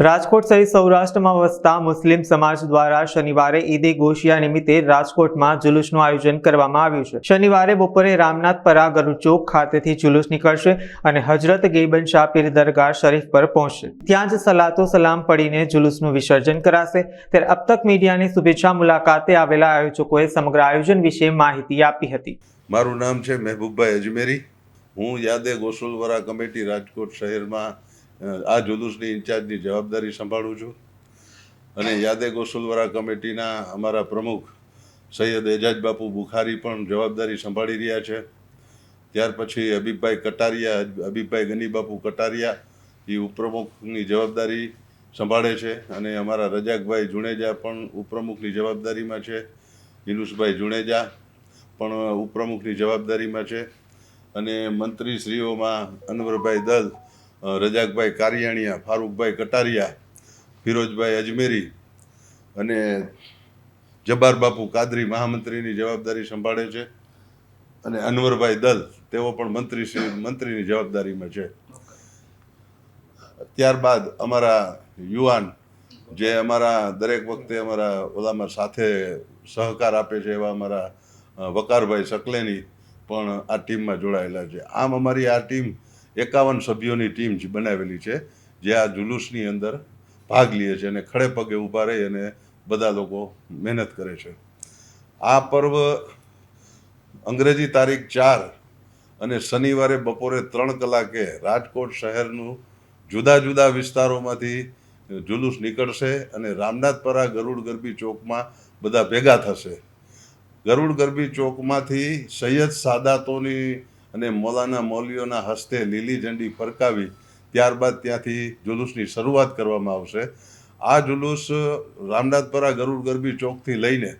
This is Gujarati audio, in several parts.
રાજકોટ સહિત સૌરાષ્ટ્રમાં વસતા મુસ્લિમ સમાજ દ્વારા શનિવારે ઈદે ગોશિયા નિમિત્તે રાજકોટમાં જુલુસનું આયોજન કરવામાં આવ્યું છે. શનિવારે બપોરે રામનાથપરા ગરુડ ચોક ખાતેથી જુલુસ નીકળશે અને હજરત ગેબન શાહ દરગાહ શરીફ પર પહોંચશે. ત્યાં જ સલાતો સલામ પડીને જુલુસનું વિસર્જન કરાશે. ત્યારે અબતક મીડિયાની શુભેચ્છા મુલાકાતે આવેલા આયોજકોએ સમગ્ર આયોજન વિશે માહિતી આપી હતી. મારું નામ છે મહેબૂબભાઈ અજમેરી. હું યાદે ગોસુલવરા કમિટી રાજકોટ શહેરમાં આ જુલુસની ઇન્ચાર્જની જવાબદારી સંભાળું છું. અને યાદે ગોસુલવરા કમિટીના અમારા પ્રમુખ સૈયદ એજાજ બાપુ બુખારી પણ જવાબદારી સંભાળી રહ્યા છે. ત્યાર પછી અભિભાઈ કટારિયા અભિભાઈ ગની બાપુ કટારિયા એ ઉપપ્રમુખની જવાબદારી સંભાળે છે. અને અમારા રજાકભાઈ જુણેજા પણ ઉપપ્રમુખની જવાબદારીમાં છે. ઇનુસભાઈ જુણેજા પણ ઉપપ્રમુખની જવાબદારીમાં છે. અને મંત્રીશ્રીઓમાં અનવરભાઈ દલ રજાકભાઈ કારિયાણીયા, ફારૂકભાઈ કટારિયા, ફિરોજભાઈ અજમેરી અને જબ્બાર બાપુ કાદરી મહામંત્રીની જવાબદારી સંભાળે છે અને અનવરભાઈ દલ, તેઓ પણ મંત્રી મંત્રીની જવાબદારીમાં છે. ત્યારબાદ અમારા યુવાન જે અમારા દરેક વખતે અમારા ઓલામાં સાથે સહકાર આપે છે એવા અમારા વકારભાઈ સકલેની પણ આ ટીમમાં જોડાયેલા છે. આમ અમારી આ ટીમ એકાવન સભ્યોની ટીમ બનાવેલી છે, જે આ જુલુસની અંદર ભાગ લે છે અને ખડે પગે ઊભા રહી અને બધા લોકો મહેનત કરે છે. આ પર્વ અંગ્રેજી તારીખ ચાર અને શનિવારે બપોરે ત્રણ કલાકે રાજકોટ શહેરનું જુદા જુદા વિસ્તારોમાંથી જુલુસ નીકળશે અને રામનાથપરા ગરુડ ગરબી ચોકમાં બધા ભેગા થશે. ગરુડ ગરબી ચોકમાંથી સૈયદ સાદાતોની અને મૌલાના મૌલીઓના હસ્તે લીલી ઝંડી ફરકાવી ત્યારબાદ ત્યાંથી જુલુસની શરૂઆત કરવામાં આવશે. આ જુલુસ રામનાથપરા ગરુડ ગરબી ચોકથી લઈને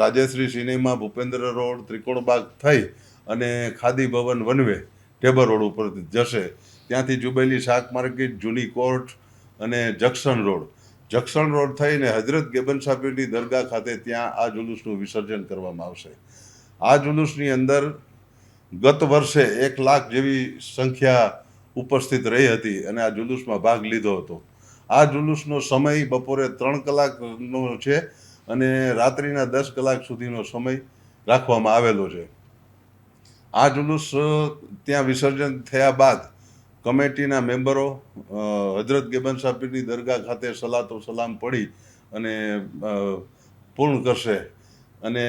રાજેશ્રી સિનેમા, ભૂપેન્દ્ર રોડ, ત્રિકોણબાગ થઈ અને ખાદી ભવન વનવે ટેબર રોડ ઉપર જશે. ત્યાંથી જુબેલી શાક માર્કેટ, જૂની કોર્ટ અને જંક્શન રોડ. જંક્શન રોડ થઈને હજરત ગેબન સાહેબની દરગાહ ખાતે ત્યાં આ જુલુસનું વિસર્જન કરવામાં આવશે. આ જુલુસની અંદર ગત વર્ષે એક લાખ જેવી સંખ્યા ઉપસ્થિત રહી હતી અને આ જુલુસમાં ભાગ લીધો હતો. આ જુલુસનો સમય બપોરે ત્રણ કલાકનો છે અને રાત્રિના દસ કલાક સુધીનો સમય રાખવામાં આવેલો છે. આ જુલુસ ત્યાં વિસર્જન થયા બાદ કમિટીના મેમ્બરો હજરત ગેબન સાહેબની દરગાહ ખાતે સલાતો સલામ પડી અને પૂર્ણ કરશે. અને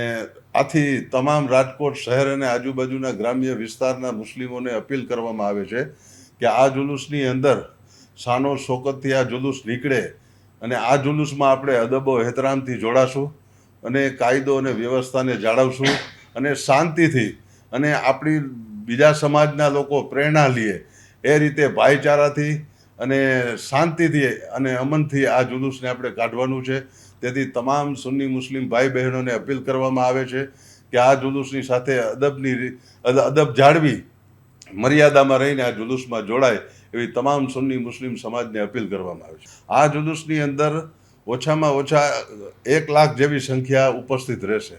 આથી તમામ રાજકોટ શહેર અને આજુબાજુના ગ્રામ્ય વિસ્તારના મુસ્લિમોને અપીલ કરવામાં આવે છે કે આ જુલુસની અંદર સાનો શોકતથી આ જુલુસ નીકળે અને આ જુલુસમાં આપણે અદબો એહતરામથી જોડાશું અને કાયદો અને વ્યવસ્થાને જાળવશું અને શાંતિથી અને આપણી બીજા સમાજના લોકો પ્રેરણા લે એ રીતે ભાઈચારાથી અને શાંતિથી અને અમનથી આ જુલુસને આપણે કાઢવાનું છે. તેથી તમામ સુન્ની મુસ્લિમ ભાઈ બહેનોને અપીલ કરવામાં આવે છે કે આ જુલુસની સાથે અદબની અદબ જાળવી, મર્યાદામાં રહીને આ જુલુસમાં જોડાય એવી તમામ સુન્ની મુસ્લિમ સમાજને અપીલ કરવામાં આવે છે. આ જુલુસની અંદર ઓછામાં ઓછા એક લાખ જેવી સંખ્યા ઉપસ્થિત રહેશે.